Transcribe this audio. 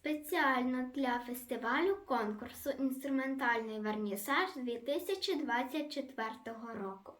спеціально для фестивалю конкурсу Інструментальний вернісаж 2024 року.